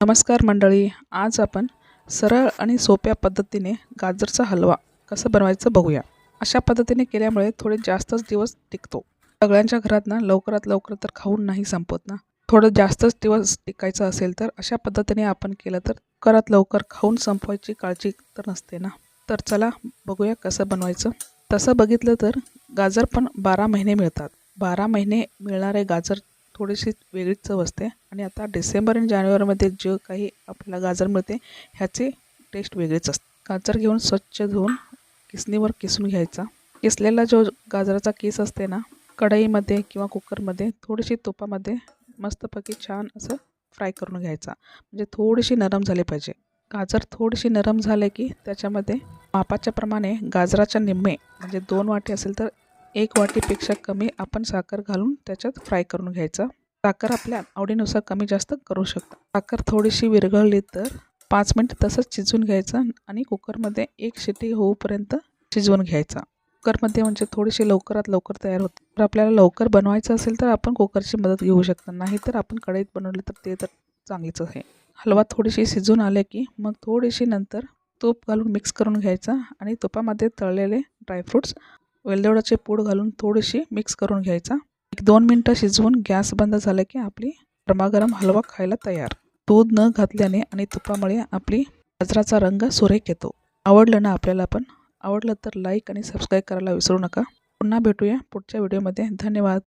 नमस्कार मंडळी आज आपण सरळ आणि सोप्या पद्धतीने गाजरचा हलवा कसं बनवायचं बघूया. अशा पद्धतीने केल्यामुळे थोडे जास्तच दिवस टिकतो. सगळ्यांच्या घरात ना लवकरात लवकर तर खाऊन नाही संपत ना. थोडं जास्तच दिवस टिकायचं असेल तर अशा पद्धतीने आपण केलं तर लवकरात लवकर खाऊन संपवायची काळजी तर नसते ना. तर चला बघूया कसं बनवायचं. तसं बघितलं तर गाजर पण बारा महिने मिळतात. बारा महिने मिळणारे गाजर थोडीशी वेगळीच चव असते. आणि आता डिसेंबर आणि जानेवारीमध्ये जे काही आपल्याला गाजर मिळते ह्याची टेस्ट वेगळीच असते. गाजर घेऊन स्वच्छ धुवून किसणीवर किसून घ्यायचा. किसलेला जो गाजराचा केस असते ना कढईमध्ये किंवा कुकरमध्ये थोडीशी तुपामध्ये मस्तपैकी छान असं फ्राय करून घ्यायचा. म्हणजे थोडीशी नरम झाली पाहिजे. गाजर थोडीशी नरम झाले की त्याच्यामध्ये मापाच्या प्रमाणे गाजराच्या निम्मे म्हणजे दोन वाटी असेल तर एक वाटीपेक्षा कमी आपण साखर घालून त्याच्यात फ्राय करून घ्यायचा. साखर आपल्या आवडीनुसार कमी जास्त करू शकतो. साखर थोडीशी विरघळली तर पाच मिनिट तसंच शिजवून घ्यायचं आणि कुकरमध्ये एक शिटी होऊपर्यंत शिजवून घ्यायचा. कुकरमध्ये म्हणजे थोडीशी लवकरात लवकर तयार होते. तर आपल्याला लवकर बनवायचं असेल तर आपण कुकरची मदत घेऊ शकतो. नाही तर आपण कढईत बनवली तर ते तर चांगलीच आहे. हलवा थोडीशी शिजून आले की मग थोडीशी नंतर तूप घालून मिक्स करून घ्यायचा आणि तुपामध्ये तळलेले ड्रायफ्रूट्स वेलदोड्याचे पूड घालून थोडीशी मिक्स करून घ्यायचा. एक दोन मिनटं शिजवून गॅस बंद झाला की आपली गरमागरम हलवा खायला तयार. दूध न घातल्याने आणि तुपामुळे आपली गाजराचा रंग सुरेख येतो. आवडलं ना आपल्याला पण? आवडलं तर लाईक आणि सबस्क्राईब करायला विसरू नका. पुन्हा भेटूया पुढच्या व्हिडिओमध्ये धन्यवाद.